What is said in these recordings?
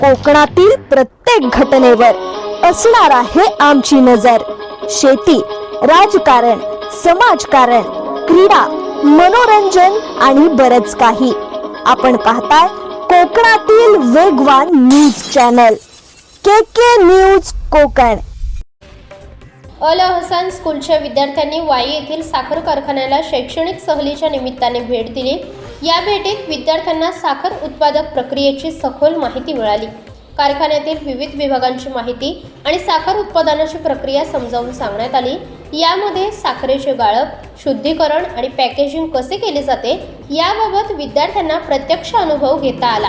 कोकणातील प्रत्येक घटनेवर असणार आहे आमची नजर. शेती राजकारण समाजकारण क्रीडा मनोरंजन आणि बरच काही. आपण पाहताय कोकणातील वेगवान news channel. K K news Konkan. Al Hasan स्कूलच्या विद्यार्थ्यांनी वाई येथील साखर कारखान्याला शैक्षणिक सहलीच्या निमित्ताने भेट दिली. या भेटीत विद्यार्थ्यांना साखर उत्पादक प्रक्रियेची सखोल माहिती मिळाली. कारखान्यातील विविध विभागांची माहिती आणि साखर उत्पादनाची प्रक्रिया समजावून सांगण्यात आली. यामध्ये साखरेचे गाळप शुद्धीकरण आणि पॅकेजिंग कसे केले जाते याबाबत विद्यार्थ्यांना प्रत्यक्ष अनुभव घेता आला.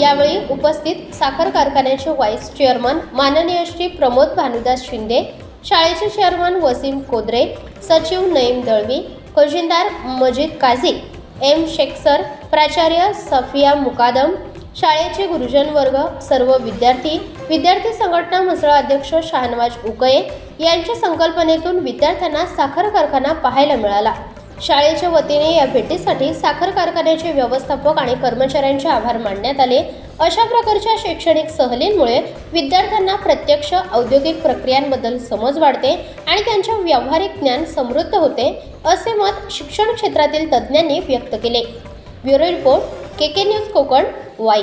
यावेळी उपस्थित साखर कारखान्याचे व्हाईस चेअरमन माननीय श्री प्रमोद भानुदास शिंदे शाळेचे चेअरमन वसीम कोदरे सचिव नईम दळवी खजिनदार मजीद काझी एम शेखसर प्राचार्य सफिया मुकादम शाळेचे गुरुजन वर्ग सर्व विद्यार्थी विद्यार्थी संघटना मंडळ अध्यक्ष शहानवाज उकये यांच्या संकल्पनेतून विद्यार्थ्यांना साखर कारखाना पाहायला मिळाला. शाळेच्या वतीने या भेटीसाठी साखर कारखान्याचे व्यवस्थापक आणि कर्मचाऱ्यांचे आभार मानण्यात आले. अशा प्रकारच्या शैक्षणिक सहलींमुळे विद्यार्थ्यांना प्रत्यक्ष औद्योगिक प्रक्रियांबद्दल समज वाढते आणि त्यांचे व्यावहारिक ज्ञान समृद्ध होते असे मत शिक्षण क्षेत्रातील तज्ज्ञांनी व्यक्त केले. Bureau report K K news Konkan Wai.